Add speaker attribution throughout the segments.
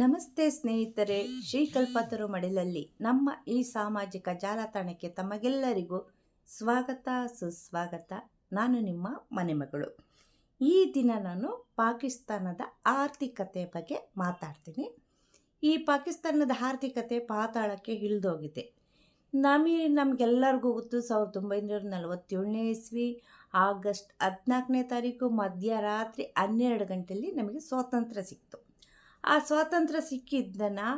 Speaker 1: ನಮಸ್ತೆ ಸ್ನೇಹಿತರೆ ಶ್ರೀಕಲ್ಪತರು ಮಡಿಲಲ್ಲಿ ನಮ್ಮ ಈ ಸಾಮಾಜಿಕ ಜಾಲತಾಣಕ್ಕೆ ತಮಗೆಲ್ಲರಿಗೂ ಸ್ವಾಗತ, ಸುಸ್ವಾಗತ. ನಾನು ನಿಮ್ಮ ಮನೆಮಗಳು ಈ ದಿನ ನಾನು ಪಾಕಿಸ್ತಾನದ ಆರ್ಥಿಕತೆ ಬಗ್ಗೆ ಮಾತಾಡ್ತೀನಿ. ಈ ಪಾಕಿಸ್ತಾನದ ಆರ್ಥಿಕತೆ ಪಾತಾಳಕ್ಕೆ ಇಳಿದೋಗಿದೆ. ನಮಗೆ ನಮಗೆಲ್ಲರಿಗೂ ಗೊತ್ತು, ಸಾವಿರದ ಒಂಬೈನೂರ ನಲವತ್ತೇಳನೇ ಇಸ್ವಿ, ಆಗಸ್ಟ್ ಹದಿನಾಲ್ಕನೇ ತಾರೀಕು ಮಧ್ಯರಾತ್ರಿ ಹನ್ನೆರಡು ಗಂಟೆಯಲ್ಲಿ ನಮಗೆ ಸ್ವಾತಂತ್ರ್ಯ ಸಿಕ್ತು. ಆ ಸ್ವಾತಂತ್ರ್ಯ ಸಿಕ್ಕಿದ್ದನ್ನು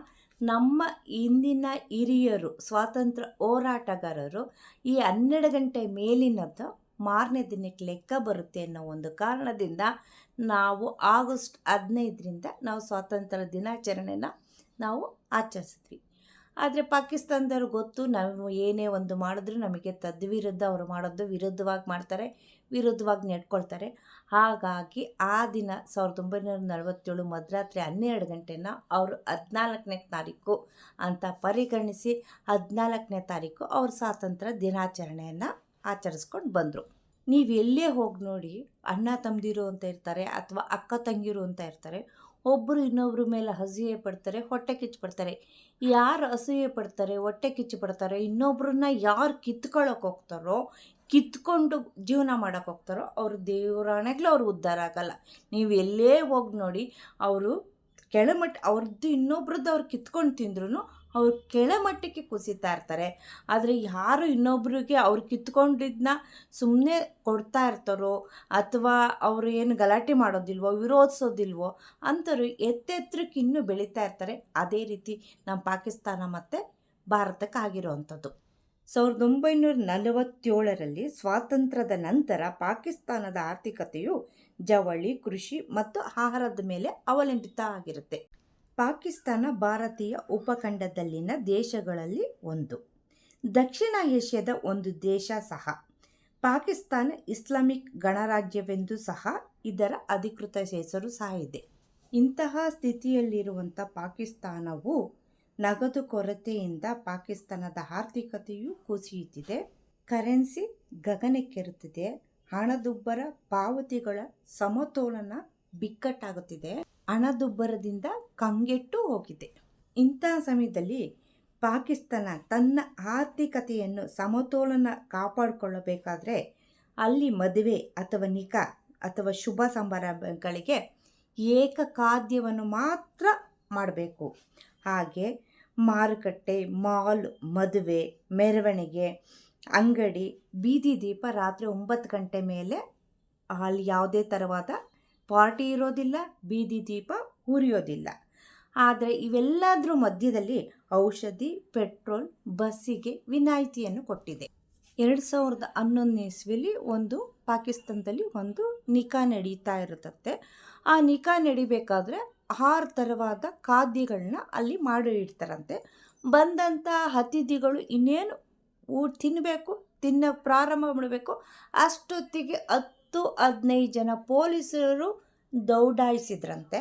Speaker 1: ನಮ್ಮ ಇಂದಿನ ಹಿರಿಯರು, ಸ್ವಾತಂತ್ರ್ಯ ಹೋರಾಟಗಾರರು ಈ ಹನ್ನೆರಡು ಗಂಟೆ ಮೇಲಿನದ್ದು ಮಾರನೇ ದಿನಕ್ಕೆ ಲೆಕ್ಕ ಬರುತ್ತೆ ಅನ್ನೋ ಒಂದು ಕಾರಣದಿಂದ ನಾವು ಆಗಸ್ಟ್ ಹದಿನೈದರಿಂದ ನಾವು ಸ್ವಾತಂತ್ರ್ಯ ದಿನಾಚರಣೆನ ನಾವು ಆಚರಿಸಿದ್ವಿ. ಆದರೆ ಪಾಕಿಸ್ತಾನದವ್ರು ಗೊತ್ತು, ನಾವು ಏನೇ ಒಂದು ಮಾಡಿದ್ರು ನಮಗೆ ತದ್ವಿರುದ್ಧ ಅವರು ಮಾಡೋದು ವಿರುದ್ಧವಾಗಿ ಮಾಡ್ತಾರೆ, ವಿರುದ್ಧವಾಗಿ ನೆಟ್ಕೊಳ್ತಾರೆ ಹಾಗಾಗಿ ಆ ದಿನ ಸಾವಿರದ ಒಂಬೈನೂರ ನಲವತ್ತೇಳು ಮಧ್ಯರಾತ್ರಿ ಹನ್ನೆರಡು ಗಂಟೆನ ಅವರು ಹದಿನಾಲ್ಕನೇ ತಾರೀಕು ಅಂತ ಪರಿಗಣಿಸಿ ಹದಿನಾಲ್ಕನೇ ತಾರೀಕು ಅವ್ರ ಸ್ವಾತಂತ್ರ್ಯ ದಿನಾಚರಣೆಯನ್ನು ಆಚರಿಸ್ಕೊಂಡು ಬಂದರು. ನೀವು ಎಲ್ಲೇ ಹೋಗಿ ನೋಡಿ ಅಣ್ಣ ತಮ್ಮದಿರು ಅಂತ ಇರ್ತಾರೆ ಅಥವಾ ಅಕ್ಕ ತಂಗಿರು ಅಂತ ಇರ್ತಾರೆ ಒಬ್ಬರು ಇನ್ನೊಬ್ಬರ ಮೇಲೆ ಅಸೂಯೆ ಪಡ್ತಾರೆ, ಹೊಟ್ಟೆ ಕಿಚ್ಚು ಪಡ್ತಾರೆ ಯಾರು ಅಸೂಯೆ ಪಡ್ತಾರೆ, ಹೊಟ್ಟೆ ಕಿಚ್ಚು ಪಡ್ತಾರೆ ಇನ್ನೊಬ್ಬರನ್ನ ಯಾರು ಕಿತ್ಕೊಳ್ಳೋಕೆ ಹೋಗ್ತಾರೋ, ಕಿತ್ಕೊಂಡು ಜೀವನ ಮಾಡೋಕೆ ಹೋಗ್ತಾರೋ, ಅವರು ದೇವರಾಣೆಗ್ಲೂ ಅವ್ರು ಉದ್ಧಾರ ಆಗಲ್ಲ. ನೀವು ಎಲ್ಲೇ ಹೋಗಿ ನೋಡಿ, ಅವರು ಕೆಳಮಟ್ಟ ಅವ್ರದ್ದು ಇನ್ನೊಬ್ರದ್ದು ಅವ್ರು ಕಿತ್ಕೊಂಡು ತಿಂದ್ರೂ ಅವ್ರು ಕೆಳಮಟ್ಟಕ್ಕೆ ಕುಸಿತಾ ಇರ್ತಾರೆ. ಆದರೆ ಯಾರು ಇನ್ನೊಬ್ರಿಗೆ ಅವ್ರು ಕಿತ್ಕೊಂಡಿದ್ದನ್ನ ಸುಮ್ಮನೆ ಕೊಡ್ತಾ ಇರ್ತಾರೋ ಅಥವಾ ಅವರು ಏನು ಗಲಾಟೆ ಮಾಡೋದಿಲ್ವೋ, ವಿರೋಧಿಸೋದಿಲ್ವೋ ಅಂಥವ್ರು ಎತ್ತೆತ್ತರಕ್ಕೆ ಇನ್ನೂ ಬೆಳೀತಾ ಇರ್ತಾರೆ. ಅದೇ ರೀತಿ ನಮ್ಮ ಪಾಕಿಸ್ತಾನ ಮತ್ತು ಭಾರತಕ್ಕೆ ಆಗಿರೋವಂಥದ್ದು ಸಾವಿರದ ಒಂಬೈನೂರ ನಲವತ್ತೇಳರಲ್ಲಿ ಸ್ವಾತಂತ್ರ್ಯದ ನಂತರ ಪಾಕಿಸ್ತಾನದ ಆರ್ಥಿಕತೆಯು ಜವಳಿ, ಕೃಷಿ ಮತ್ತು ಆಹಾರದ ಮೇಲೆ ಅವಲಂಬಿತ ಆಗಿರುತ್ತೆ ಪಾಕಿಸ್ತಾನ ಭಾರತೀಯ ಉಪಖಂಡದಲ್ಲಿನ ದೇಶಗಳಲ್ಲಿ ಒಂದು. ದಕ್ಷಿಣ ಏಷ್ಯಾದ ಒಂದು ದೇಶ ಸಹ. ಪಾಕಿಸ್ತಾನ ಇಸ್ಲಾಮಿಕ್ ಗಣರಾಜ್ಯವೆಂದು ಸಹ ಇದರ ಅಧಿಕೃತ ಹೆಸರು ಸಹ ಇದೆ ಇಂತಹ ಸ್ಥಿತಿಯಲ್ಲಿರುವಂಥ ಪಾಕಿಸ್ತಾನವು ನಗದು ಕೊರತೆಯಿಂದ ಪಾಕಿಸ್ತಾನದ ಆರ್ಥಿಕತೆಯು ಕುಸಿಯುತ್ತಿದೆ. ಕರೆನ್ಸಿ ಗಗನಕ್ಕೇರುತ್ತಿದೆ ಹಣದುಬ್ಬರ ಪಾವತಿಗಳ ಸಮತೋಲನ ಬಿಕ್ಕಟ್ಟಾಗುತ್ತಿದೆ. ಹಣದುಬ್ಬರದಿಂದ ಕಂಗೆಟ್ಟು ಹೋಗಿದೆ. ಇಂಥ ಸಮಯದಲ್ಲಿ ಪಾಕಿಸ್ತಾನ ತನ್ನ ಆರ್ಥಿಕತೆಯನ್ನು ಸಮತೋಲನ ಕಾಪಾಡಿಕೊಳ್ಳಬೇಕಾದ್ರೆ ಅಲ್ಲಿ ಮದುವೆ ಅಥವಾ ನಿಖಾ ಅಥವಾ ಶುಭ ಸಮಾರಂಭಗಳಿಗೆ ಏಕ ಖಾದ್ಯವನ್ನು ಮಾತ್ರ ಮಾಡಬೇಕು. ಹಾಗೆ ಮಾರುಕಟ್ಟೆ, ಮಾಲ್, ಮದುವೆ, ಮೆರವಣಿಗೆ, ಅಂಗಡಿ, ಬೀದಿ ದೀಪ ರಾತ್ರಿ ಒಂಬತ್ತು ಗಂಟೆ ಮೇಲೆ ಅಲ್ಲಿ ಯಾವುದೇ ಥರವಾದ ಪಾರ್ಟಿ ಇರೋದಿಲ್ಲ, ಬೀದಿ ದೀಪ ಉರಿಯೋದಿಲ್ಲ ಆದರೆ ಇವೆಲ್ಲದರ ಮಧ್ಯದಲ್ಲಿ ಔಷಧಿ, ಪೆಟ್ರೋಲ್, ಬಸ್ಸಿಗೆ ವಿನಾಯಿತಿಯನ್ನು ಕೊಟ್ಟಿದೆ. ಎರಡು ಸಾವಿರದ ಹನ್ನೊಂದನೇ ಇಸ್ವಿಯಲ್ಲಿ ಒಂದು ಪಾಕಿಸ್ತಾನದಲ್ಲಿ ಒಂದು ನಿಕಾ ನಡೀತಾ ಇರುತ್ತಂತೆ. ಆ ನಿಕಾ ನಡಿಬೇಕಾದ್ರೆ ಆರು ಥರವಾದ ಖಾದ್ಯಗಳನ್ನ ಅಲ್ಲಿ ಮಾಡಿ ಇಡ್ತಾರಂತೆ. ಬಂದಂಥ ಅತಿಥಿಗಳು ಇನ್ನೇನು ಊಟ ತಿನ್ನಬೇಕು ತಿನ್ನೋ ಪ್ರಾರಂಭ ಮಾಡಬೇಕು. ಅಷ್ಟೊತ್ತಿಗೆ ಹತ್ತು, ಹದಿನೈದು ಜನ ಪೊಲೀಸರು ದೌಡಾಯಿಸಿದ್ರಂತೆ.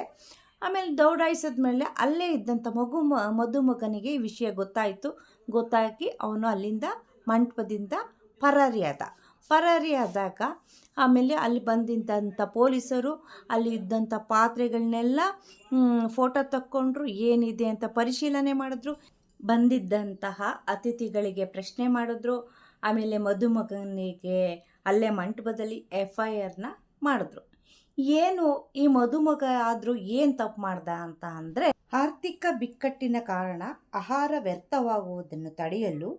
Speaker 1: ಆಮೇಲೆ ದೌಡಾಯಿಸಿದ ಮೇಲೆ ಅಲ್ಲೇ ಇದ್ದಂಥ ಮಗು ಮಧುಮಗನಿಗೆ ಈ ವಿಷಯ ಗೊತ್ತಾಯಿತು. ಗೊತ್ತಾಗಿ ಅವನು ಅಲ್ಲಿಂದ ಮಂಟಪದಿಂದ ಪರಾರಿಯಾದ. ಪರಾರಿಯಾದಾಗ ಆಮೇಲೆ ಅಲ್ಲಿ ಬಂದಿದ್ದಂಥ ಪೊಲೀಸರು, ಅಲ್ಲಿ ಇದ್ದಂಥ ಪಾತ್ರೆಗಳನ್ನೆಲ್ಲ ಫೋಟೋ ತಕ್ಕೊಂಡ್ರು, ಏನಿದೆ ಅಂತ ಪರಿಶೀಲನೆ ಮಾಡಿದ್ರು. ಬಂದಿದ್ದಂತಹ ಅತಿಥಿಗಳಿಗೆ ಪ್ರಶ್ನೆ ಮಾಡಿದ್ರು. ಆಮೇಲೆ ಮದುಮಗನಿಗೆ ಅಲ್ಲೇ ಮಂಟಪದಲ್ಲಿ ಎಫ್ ಐ ಆರ್ನ ಮಾಡಿದ್ರು. ಏನು ಈ ಮದುಮಗ ಆದರೂ ಏನು ತಪ್ಪು ಮಾಡ್ದ ಅಂತ ಅಂದರೆ, ಆರ್ಥಿಕ ಬಿಕ್ಕಟ್ಟಿನ ಕಾರಣ ಆಹಾರ ವ್ಯರ್ಥವಾಗುವುದನ್ನು ತಡೆಯಲು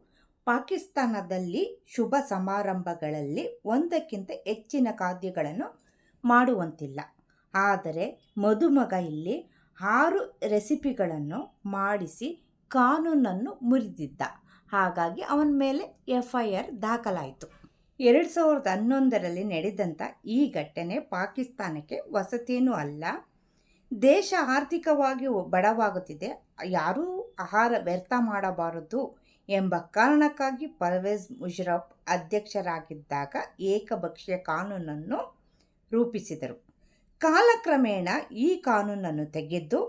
Speaker 1: ಪಾಕಿಸ್ತಾನದಲ್ಲಿ ಶುಭ ಸಮಾರಂಭಗಳಲ್ಲಿ ಒಂದಕ್ಕಿಂತ ಹೆಚ್ಚಿನ ಖಾದ್ಯಗಳನ್ನು ಮಾಡುವಂತಿಲ್ಲ. ಆದರೆ ಮದುಮಗ ಇಲ್ಲಿ ಆರು ರೆಸಿಪಿಗಳನ್ನು ಮಾಡಿಸಿ ಕಾನೂನನ್ನು ಮುರಿದಿದ್ದ. ಹಾಗಾಗಿ ಅವನ ಮೇಲೆ ಎಫ್ ಐ ಆರ್ ದಾಖಲಾಯಿತು. ಎರಡು ಸಾವಿರದ ಹನ್ನೊಂದರಲ್ಲಿ ನಡೆದಂಥ ಈ ಘಟನೆ ಪಾಕಿಸ್ತಾನಕ್ಕೆ ವಸತಿಯೂ ಅಲ್ಲ, ದೇಶ ಆರ್ಥಿಕವಾಗಿ ಬಡವಾಗುತ್ತಿದೆ, ಯಾರೂ ಆಹಾರ ವ್ಯರ್ಥ ಮಾಡಬಾರದು ಎಂಬ ಕಾರಣಕ್ಕಾಗಿ ಪರ್ವೇಜ್ ಮುಷರಫ್ ಅಧ್ಯಕ್ಷರಾಗಿದ್ದಾಗ ಏಕಪಕ್ಷೀಯ ಕಾನೂನನ್ನು ರೂಪಿಸಿದರು. ಕಾಲಕ್ರಮೇಣ ಈ ಕಾನೂನನ್ನು ತೆಗೆದು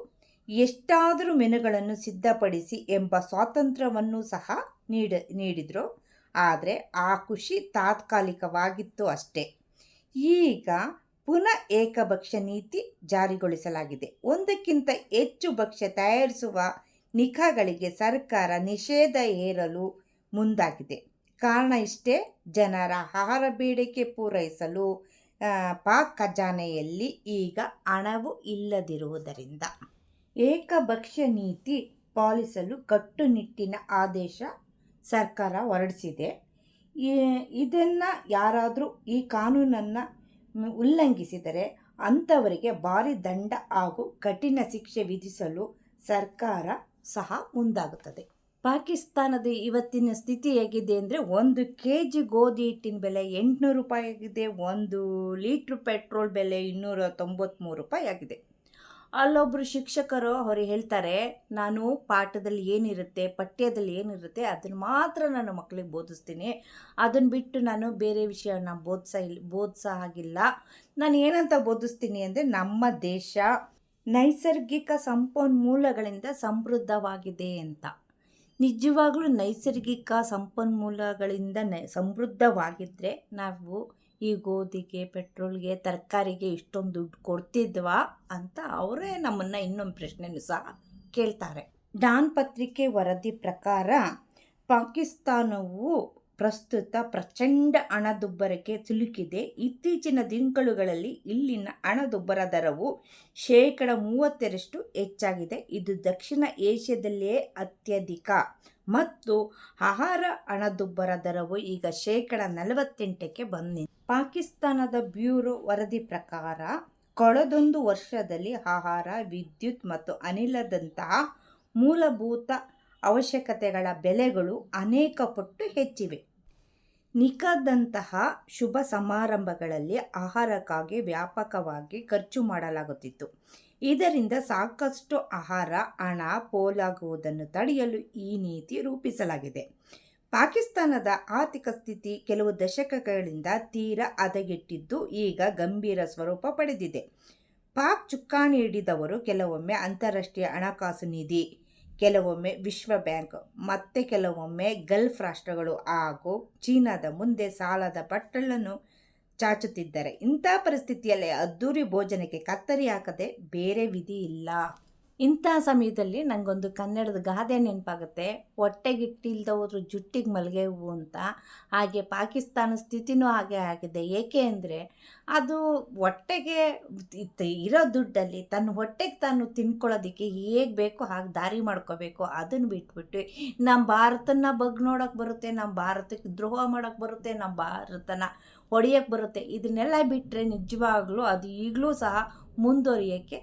Speaker 1: ಎಷ್ಟಾದರೂ ಮೆನುಗಳನ್ನು ಸಿದ್ಧಪಡಿಸಿ ಎಂಬ ಸ್ವಾತಂತ್ರ್ಯವನ್ನು ಸಹ ನೀಡ, ನೀಡಿದರು. ಆದರೆ ಆ ಖುಷಿ ತಾತ್ಕಾಲಿಕವಾಗಿತ್ತು ಅಷ್ಟೇ. ಈಗ ಪುನಃ ಏಕಭಕ್ಷ್ಯ ನೀತಿ ಜಾರಿಗೊಳಿಸಲಾಗಿದೆ. ಒಂದಕ್ಕಿಂತ ಹೆಚ್ಚು ಭಕ್ಷ್ಯ ತಯಾರಿಸುವ ನಿಖಾಗಳಿಗೆ ಸರ್ಕಾರ ನಿಷೇಧ ಹೇರಲು ಮುಂದಾಗಿದೆ. ಕಾರಣ ಇಷ್ಟೇ, ಜನರ ಆಹಾರ ಬೇಡಿಕೆ ಪೂರೈಸಲು ಪಾಕ್ ಖಜಾನೆಯಲ್ಲಿ ಈಗ ಹಣವು ಇಲ್ಲದಿರುವುದರಿಂದ. ಏಕಭಕ್ಷ್ಯ ನೀತಿ ಪಾಲಿಸಲು ಕಟ್ಟುನಿಟ್ಟಿನ ಆದೇಶ ಸರ್ಕಾರ ಹೊರಡಿಸಿದೆ. ಇದನ್ನು ಯಾರಾದರೂ ಈ ಕಾನೂನನ್ನು ಉಲ್ಲಂಘಿಸಿದರೆ ಅಂಥವರಿಗೆ ಭಾರಿ ದಂಡ ಹಾಗೂ ಕಠಿಣ ಶಿಕ್ಷೆ ವಿಧಿಸಲು ಸರ್ಕಾರ ಸಹ ಮುಂದಾಗುತ್ತದೆ. ಪಾಕಿಸ್ತಾನದ ಇವತ್ತಿನ ಸ್ಥಿತಿ ಹೇಗಿದೆ ಅಂದರೆ ಒಂದು ಕೆ ಜಿ ಗೋಧಿ ಹಿಟ್ಟಿನ ಬೆಲೆ ಎಂಟುನೂರು ರೂಪಾಯಿ ಆಗಿದೆ, ಒಂದು ಲೀಟ್ರ್ ಪೆಟ್ರೋಲ್ ಬೆಲೆ ಇನ್ನೂರ ತೊಂಬತ್ತ್ಮೂರು ರೂಪಾಯಿ ಆಗಿದೆ. ಅಲ್ಲೊಬ್ಬರು ಶಿಕ್ಷಕರು ಅವರು ಹೇಳ್ತಾರೆ, ನಾನು ಪಾಠದಲ್ಲಿ ಏನಿರುತ್ತೆ, ಪಠ್ಯದಲ್ಲಿ ಏನಿರುತ್ತೆ, ಅದನ್ನು ಮಾತ್ರ ನಾನು ಮಕ್ಕಳಿಗೆ ಬೋಧಿಸ್ತೀನಿ. ಅದನ್ನು ಬಿಟ್ಟು ನಾನು ಬೇರೆ ವಿಷಯನ ಬೋಧಿಸ ಇಲ್ಲ ಬೋಧಿಸೋ ಹಾಗಿಲ್ಲ. ನಾನು ಏನಂತ ಬೋಧಿಸ್ತೀನಿ ಅಂದರೆ ನಮ್ಮ ದೇಶ ನೈಸರ್ಗಿಕ ಸಂಪನ್ಮೂಲಗಳಿಂದ ಸಮೃದ್ಧವಾಗಿದೆ ಅಂತ. ನಿಜವಾಗ್ಲೂ ನೈಸರ್ಗಿಕ ಸಂಪನ್ಮೂಲಗಳಿಂದ ನೈ ಸಮೃದ್ಧವಾಗಿದ್ದರೆ ನಾವು ಈ ಗೋಧಿಗೆ, ಪೆಟ್ರೋಲ್ಗೆ, ತರಕಾರಿಗೆ ಇಷ್ಟೊಂದು ದುಡ್ಡು ಕೊಡ್ತಿದ್ವಾ ಅಂತ ಅವರೇ ನಮ್ಮನ್ನು ಇನ್ನೊಂದು ಪ್ರಶ್ನೆನೂ ಸಹ ಕೇಳ್ತಾರೆ. ಡಾನ್ ಪತ್ರಿಕೆ ವರದಿ ಪ್ರಕಾರ ಪಾಕಿಸ್ತಾನವು ಪ್ರಸ್ತುತ ಪ್ರಚಂಡ ಹಣದುಬ್ಬರಕ್ಕೆ ಸಿಲುಕಿದೆ. ಇತ್ತೀಚಿನ ತಿಂಗಳುಗಳಲ್ಲಿ ಇಲ್ಲಿನ ಹಣದುಬ್ಬರ ದರವು ಶೇಕಡ ಮೂವತ್ತರಷ್ಟು ಹೆಚ್ಚಾಗಿದೆ. ಇದು ದಕ್ಷಿಣ ಏಷ್ಯಾದಲ್ಲಿಯೇ ಅತ್ಯಧಿಕ. ಮತ್ತು ಆಹಾರ ಹಣದುಬ್ಬರ ದರವು ಈಗ ಶೇಕಡ ನಲವತ್ತೆಂಟಕ್ಕೆ ಬಂದಿದೆ. ಪಾಕಿಸ್ತಾನದ ಬ್ಯೂರೋ ವರದಿ ಪ್ರಕಾರ, ಕಳೆದೊಂದು ವರ್ಷದಲ್ಲಿ ಆಹಾರ, ವಿದ್ಯುತ್ ಮತ್ತು ಅನಿಲದಂತಹ ಮೂಲಭೂತ ಅವಶ್ಯಕತೆಗಳ ಬೆಲೆಗಳು ಅನೇಕ ಪಟ್ಟು ಹೆಚ್ಚಿವೆ. ನಿಖಾದಂತಹ ಶುಭ ಸಮಾರಂಭಗಳಲ್ಲಿ ಆಹಾರಕ್ಕಾಗಿ ವ್ಯಾಪಕವಾಗಿ ಖರ್ಚು ಮಾಡಲಾಗುತ್ತಿತ್ತು. ಇದರಿಂದ ಸಾಕಷ್ಟು ಆಹಾರ, ಹಣ ಪೋಲಾಗುವುದನ್ನು ತಡೆಯಲು ಈ ನೀತಿ ರೂಪಿಸಲಾಗಿದೆ. ಪಾಕಿಸ್ತಾನದ ಆರ್ಥಿಕ ಸ್ಥಿತಿ ಕೆಲವು ದಶಕಗಳಿಂದ ತೀರ ಹದಗೆಟ್ಟಿದ್ದು ಈಗ ಗಂಭೀರ ಸ್ವರೂಪ ಪಡೆದಿದೆ. ಪಾಕ್ ಚುಕ್ಕಾಣಿ ಹಿಡಿದವರು ಕೆಲವೊಮ್ಮೆ ಅಂತಾರಾಷ್ಟ್ರೀಯ ಹಣಕಾಸು ನಿಧಿ, ಕೆಲವೊಮ್ಮೆ ವಿಶ್ವ ಬ್ಯಾಂಕ್, ಮತ್ತೆ ಕೆಲವೊಮ್ಮೆ ಗಲ್ಫ್ ರಾಷ್ಟ್ರಗಳು ಹಾಗೂ ಚೀನಾದ ಮುಂದೆ ಸಾಲದ ಬಟ್ಟಲನ್ನು ಚಾಚುತ್ತಿದ್ದಾರೆ. ಇಂಥ ಪರಿಸ್ಥಿತಿಯಲ್ಲಿ ಅದ್ದೂರಿ ಭೋಜನಕ್ಕೆ ಕತ್ತರಿ ಹಾಕದೆ ಬೇರೆ ವಿಧಿ ಇಲ್ಲ. ಇಂಥ ಸಮಯದಲ್ಲಿ ನನಗೊಂದು ಕನ್ನಡದ ಗಾದೆ ನೆನಪಾಗುತ್ತೆ. ಹೊಟ್ಟೆಗಿಟ್ಟಿಲ್ದವರು ಜುಟ್ಟಿಗೆ ಮಲ್ಲಿಗೆ ಹೂವು ಅಂತ. ಹಾಗೆ ಪಾಕಿಸ್ತಾನ ಸ್ಥಿತಿನೂ ಹಾಗೆ ಆಗಿದೆ. ಏಕೆ ಅಂದರೆ ಅದು ಹೊಟ್ಟೆಗೆ ಇರೋ ದುಡ್ಡಲ್ಲಿ ತನ್ನ ಹೊಟ್ಟೆಗೆ ತಾನು ತಿನ್ಕೊಳ್ಳೋದಕ್ಕೆ ಹೇಗೆ ಬೇಕೋ ಹಾಗೆ ದಾರಿ ಮಾಡ್ಕೋಬೇಕು. ಅದನ್ನು ಬಿಟ್ಬಿಟ್ಟು ನಮ್ಮ ಭಾರತನ ಬಗ್ ನೋಡೋಕ್ಕೆ ಬರುತ್ತೆ, ನಮ್ಮ ಭಾರತಕ್ಕೆ ದ್ರೋಹ ಮಾಡೋಕ್ಕೆ ಬರುತ್ತೆ, ನಮ್ಮ ಭಾರತನ ಹೊಡೆಯೋಕ್ಕೆ ಬರುತ್ತೆ. ಇದನ್ನೆಲ್ಲ ಬಿಟ್ಟರೆ ನಿಜವಾಗ್ಲೂ ಅದು ಈಗಲೂ ಸಹ ಮುಂದುವರಿಯೋಕ್ಕೆ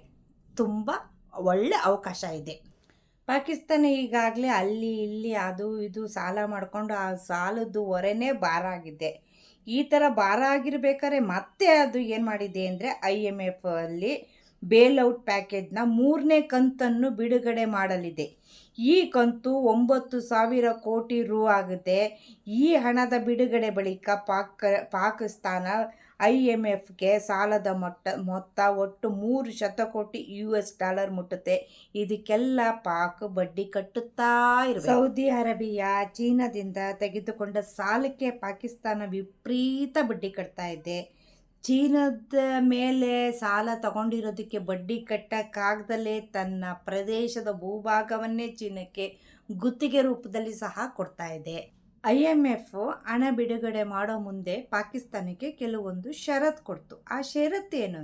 Speaker 1: ತುಂಬ ಒಳ್ಳೆ ಅವಕಾಶ ಇದೆ. ಪಾಕಿಸ್ತಾನ ಈಗಾಗಲೇ ಅಲ್ಲಿ ಇಲ್ಲಿ ಅದು ಇದು ಸಾಲ ಮಾಡಿಕೊಂಡು ಆ ಸಾಲದ್ದು ಹೊರೆನೇ ಭಾರ ಆಗಿದೆ. ಈ ಥರ ಭಾರ ಆಗಿರಬೇಕಾದ್ರೆ ಮತ್ತೆ ಅದು ಏನು ಮಾಡಿದೆ ಅಂದರೆ ಐ ಎಂ ಎಫ್ ಅಲ್ಲಿ ಬೇಲ್ಔಟ್ ಪ್ಯಾಕೇಜ್ನ ಮೂರನೇ ಕಂತನ್ನು ಬಿಡುಗಡೆ ಮಾಡಲಿದೆ. ಈ ಕಂತು ಒಂಬತ್ತು ಸಾವಿರ ಕೋಟಿ ರೂ ಆಗುತ್ತೆ. ಈ ಹಣದ ಬಿಡುಗಡೆ ಬಳಿಕ ಪಾಕ್, ಪಾಕಿಸ್ತಾನ ಐ ಎಂ ಎಫ್ಗೆ ಸಾಲದ ಮೊಟ್ಟ, ಮೊತ್ತ ಒಟ್ಟು ಮೂರು ಶತಕೋಟಿ ಯು ಎಸ್ ಡಾಲರ್ ಮುಟ್ಟುತ್ತೆ. ಇದಕ್ಕೆಲ್ಲ ಪಾಕ್ ಬಡ್ಡಿ ಕಟ್ಟುತ್ತಾ ಇರಬೇಕು ಸೌದಿ ಅರೇಬಿಯಾ ಚೀನಾದಿಂದ ತೆಗೆದುಕೊಂಡ ಸಾಲಕ್ಕೆ ಪಾಕಿಸ್ತಾನ ವಿಪರೀತ ಬಡ್ಡಿ ಕಟ್ತಾ ಇದೆ. ಚೀನಾದ ಮೇಲೆ ಸಾಲ ತಗೊಂಡಿರೋದಕ್ಕೆ ಬಡ್ಡಿ ಕಟ್ಟಕ್ಕಾಗ್ದಲೇ ತನ್ನ ಪ್ರದೇಶದ ಭೂಭಾಗವನ್ನೇ ಚೀನಕ್ಕೆ ಗುತ್ತಿಗೆ ರೂಪದಲ್ಲಿ ಸಹ ಕೊಡ್ತಾ ಇದೆ. ಐ ಎಂ ಎಫ್ ಹಣ ಬಿಡುಗಡೆ ಮಾಡೋ ಮುಂದೆ ಪಾಕಿಸ್ತಾನಕ್ಕೆ ಕೆಲವೊಂದು ಷರತ್ತು ಕೊಡ್ತು. ಆ ಷರತ್ತು ಏನು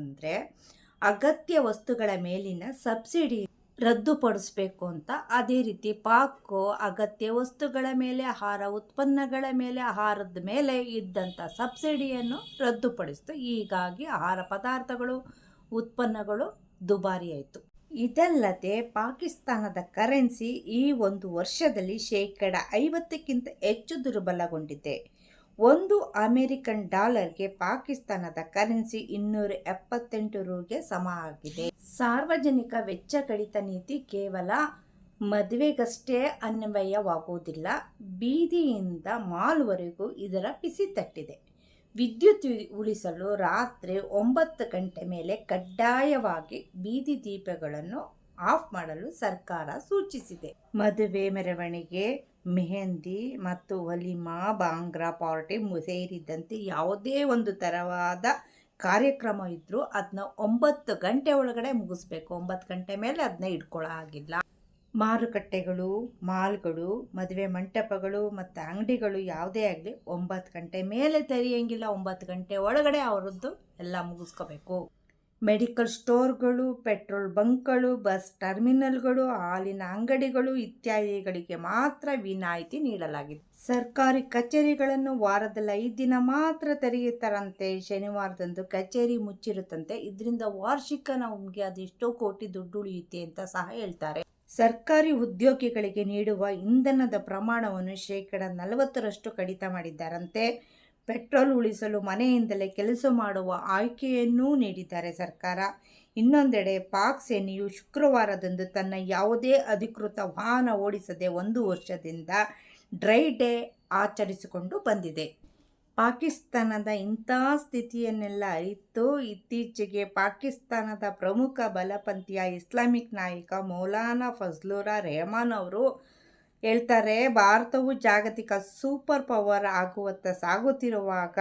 Speaker 1: ಅಗತ್ಯ ವಸ್ತುಗಳ ಮೇಲಿನ ಸಬ್ಸಿಡಿ ರದ್ದುಪಡಿಸ್ಬೇಕು ಅಂತ ಅದೇ ರೀತಿ ಪಾಕು ಅಗತ್ಯ ವಸ್ತುಗಳ ಮೇಲೆ, ಆಹಾರ ಉತ್ಪನ್ನಗಳ ಮೇಲೆ, ಆಹಾರದ ಮೇಲೆ ಇದ್ದಂಥ ಸಬ್ಸಿಡಿಯನ್ನು ರದ್ದುಪಡಿಸ್ತು. ಹೀಗಾಗಿ ಆಹಾರ ಪದಾರ್ಥಗಳು, ಉತ್ಪನ್ನಗಳು ದುಬಾರಿಯಾಯಿತು. ಇದಲ್ಲದೆ ಪಾಕಿಸ್ತಾನದ ಕರೆನ್ಸಿ ಈ ಒಂದು ವರ್ಷದಲ್ಲಿ ಶೇಕಡ ಐವತ್ತಕ್ಕಿಂತ ಹೆಚ್ಚು ದುರ್ಬಲಗೊಂಡಿದೆ. ಒಂದು ಅಮೆರಿಕನ್ ಡಾಲರ್ಗೆ ಪಾಕಿಸ್ತಾನದ ಕರೆನ್ಸಿ ಇನ್ನೂರ ಎಪ್ಪತ್ತೆಂಟು ರೂಗೆ ಸಮ ಆಗಿದೆ. ಸಾರ್ವಜನಿಕ ವೆಚ್ಚ ಕಡಿತ ನೀತಿ ಕೇವಲ ಮದುವೆಗಷ್ಟೇ ಅನ್ವಯವಾಗುವುದಿಲ್ಲ. ಬೀದಿಯಿಂದ ಮಾಲ್ವರೆಗೂ ಇದರ ಬಿಸಿ ತಟ್ಟಿದೆ ವಿದ್ಯುತ್ ಉಳಿಸಲು ರಾತ್ರಿ ಒಂಬತ್ತು ಗಂಟೆ ಮೇಲೆ ಕಡ್ಡಾಯವಾಗಿ ಬೀದಿ ದೀಪಗಳನ್ನು ಆಫ್ ಮಾಡಲು ಸರ್ಕಾರ ಸೂಚಿಸಿದೆ. ಮದುವೆ ಮೆರವಣಿಗೆ ಮೆಹಂದಿ ಮತ್ತು ವಲಿಮಾ ಬಾಂಗ್ರಾ ಪಾರ್ಟಿ ಸೇರಿದಂತೆ ಯಾವುದೇ ಒಂದು ಥರವಾದ ಕಾರ್ಯಕ್ರಮ ಇದ್ದರೂ ಅದನ್ನ ಒಂಬತ್ತು ಗಂಟೆ ಒಳಗಡೆ ಮುಗಿಸ್ಬೇಕು. ಒಂಬತ್ತು ಗಂಟೆ ಮೇಲೆ ಅದನ್ನ ಇಟ್ಕೊಳ್ಳೋ ಆಗಿಲ್ಲ ಮಾರುಕಟ್ಟೆಗಳು, ಮಾಲ್ಗಳು, ಮದುವೆ ಮಂಟಪಗಳು ಮತ್ತು ಅಂಗಡಿಗಳು ಯಾವುದೇ ಆಗಲಿ ಒಂಬತ್ತು ಗಂಟೆ ಮೇಲೆ ತೆರೆಯಂಗಿಲ್ಲ. ಒಂಬತ್ತು ಗಂಟೆ ಒಳಗಡೆ ಅವರದ್ದು ಎಲ್ಲ ಮುಗಿಸ್ಕೋಬೇಕು. ಮೆಡಿಕಲ್ ಸ್ಟೋರ್ಗಳು, ಪೆಟ್ರೋಲ್ ಬಂಕ್ಗಳು, ಬಸ್ ಟರ್ಮಿನಲ್ಗಳು, ಹಾಲಿನ ಅಂಗಡಿಗಳು ಇತ್ಯಾದಿಗಳಿಗೆ ಮಾತ್ರ ವಿನಾಯಿತಿ ನೀಡಲಾಗಿದೆ. ಸರ್ಕಾರಿ ಕಚೇರಿಗಳನ್ನು ವಾರದಲ್ಲಿ ಐದು ದಿನ ಮಾತ್ರ ತೆರೆಯುತ್ತಾರಂತೆ. ಶನಿವಾರದಂದು ಕಚೇರಿ ಮುಚ್ಚಿರುತ್ತಂತೆ. ಇದರಿಂದ ವಾರ್ಷಿಕ ನಮಗೆ ಅದೆಷ್ಟೋ ಕೋಟಿ ದುಡ್ಡು ಉಳಿಯುತ್ತೆ ಅಂತ ಸಹ ಹೇಳ್ತಾರೆ. ಸರ್ಕಾರಿ ಉದ್ಯೋಗಿಗಳಿಗೆ ನೀಡುವ ಇಂಧನದ ಪ್ರಮಾಣವನ್ನು ಶೇಕಡ ನಲವತ್ತರಷ್ಟು ಕಡಿತ ಮಾಡಿದ್ದಾರಂತೆ. ಪೆಟ್ರೋಲ್ ಉಳಿಸಲು ಮನೆಯಿಂದಲೇ ಕೆಲಸ ಮಾಡುವ ಆಯ್ಕೆಯನ್ನೂ ನೀಡಿದ್ದಾರೆ ಸರ್ಕಾರ. ಇನ್ನೊಂದೆಡೆ ಪಾಕ್ ಸೇನೆಯು ಶುಕ್ರವಾರದಂದು ತನ್ನ ಯಾವುದೇ ಅಧಿಕೃತ ವಾಹನ ಓಡಿಸದೆ ಒಂದು ವರ್ಷದಿಂದ ಡ್ರೈ ಡೇ ಆಚರಿಸಿಕೊಂಡು ಬಂದಿದೆ. ಪಾಕಿಸ್ತಾನದ ಇಂಥ ಸ್ಥಿತಿಯನ್ನೆಲ್ಲ ಅರಿತು ಇತ್ತೀಚೆಗೆ ಪಾಕಿಸ್ತಾನದ ಪ್ರಮುಖ ಬಲಪಂಥೀಯ ಇಸ್ಲಾಮಿಕ್ ನಾಯಕ ಮೌಲಾನಾ ಫಜ್ಲುರಾ ರೆಹಮಾನ್ ಅವರು ಹೇಳ್ತಾರೆ, ಭಾರತವು ಜಾಗತಿಕ ಸೂಪರ್ ಪವರ್ ಆಗುವತ್ತ ಸಾಗುತ್ತಿರುವಾಗ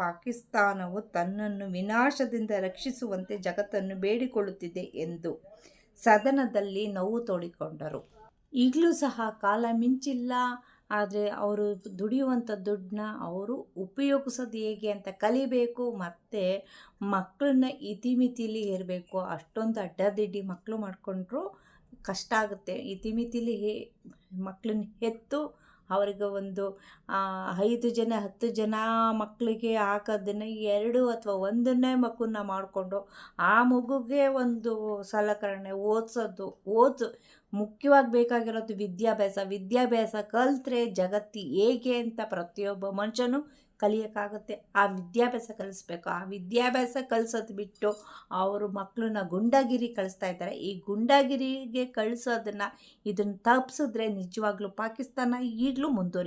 Speaker 1: ಪಾಕಿಸ್ತಾನವು ತನ್ನನ್ನು ವಿನಾಶದಿಂದ ರಕ್ಷಿಸುವಂತೆ ಜಗತ್ತನ್ನು ಬೇಡಿಕೊಳ್ಳುತ್ತಿದೆ ಎಂದು ಸದನದಲ್ಲಿ ನೋವು ತೋಡಿಕೊಂಡರು. ಈಗಲೂ ಸಹ ಕಾಲ ಮಿಂಚಿಲ್ಲ, ಆದರೆ ಅವರು ದುಡಿಯುವಂಥ ದುಡ್ಡನ್ನ ಅವರು ಉಪಯೋಗಿಸೋದು ಹೇಗೆ ಅಂತ ಕಲಿಬೇಕು, ಮತ್ತು ಮಕ್ಕಳನ್ನ ಇತಿಮಿತಿಲಿ ಇರಬೇಕು ಅಷ್ಟೊಂದು ಅಡ್ಡದಿಡ್ಡಿ ಮಕ್ಕಳು ಮಾಡಿಕೊಂಡ್ರು. ಕಷ್ಟ ಆಗುತ್ತೆ. ಇತಿಮಿತಿಲಿ ಹೇ ಮಕ್ಕಳನ್ನ ಹೆತ್ತು ಅವರಿಗೆ ಒಂದು ಐದು ಜನ, ಹತ್ತು ಜನ ಮಕ್ಕಳಿಗೆ ಹಾಕೋದನ್ನು ಎರಡು ಅಥವಾ ಒಂದನ್ನೇ ಮಗುನ ಮಾಡಿಕೊಂಡು ಆ ಮಗುಗೆ ಒಂದು ಸಲಕರಣೆ ಓದಿಸೋದು. ಓದು, ಮುಖ್ಯವಾಗಿ ಬೇಕಾಗಿರೋದು ವಿದ್ಯಾಭ್ಯಾಸ. ವಿದ್ಯಾಭ್ಯಾಸ ಕಲಿತ್ರೆ ಜಗತ್ತು ಹೇಗೆ ಅಂತ ಪ್ರತಿಯೊಬ್ಬ ಮನುಷ್ಯನೂ ಕಲಿಯೋಕ್ಕಾಗುತ್ತೆ. ಆ ವಿದ್ಯಾಭ್ಯಾಸ ಕಲಿಸ್ಬೇಕು. ಆ ವಿದ್ಯಾಭ್ಯಾಸ ಕಲಿಸೋದು ಬಿಟ್ಟು ಅವರು ಮಕ್ಕಳನ್ನ ಗುಂಡಾಗಿರಿ ಕಳಿಸ್ತಾ ಇದ್ದಾರೆ. ಈ ಗುಂಡಾಗಿರಿಗೆ ಕಳಿಸೋದನ್ನು ಇದನ್ನು ತಪ್ಪಿಸಿದ್ರೆ ನಿಜವಾಗ್ಲೂ ಪಾಕಿಸ್ತಾನ ಈಗಲೂ ಮುಂದುವರಿಯುತ್ತೆ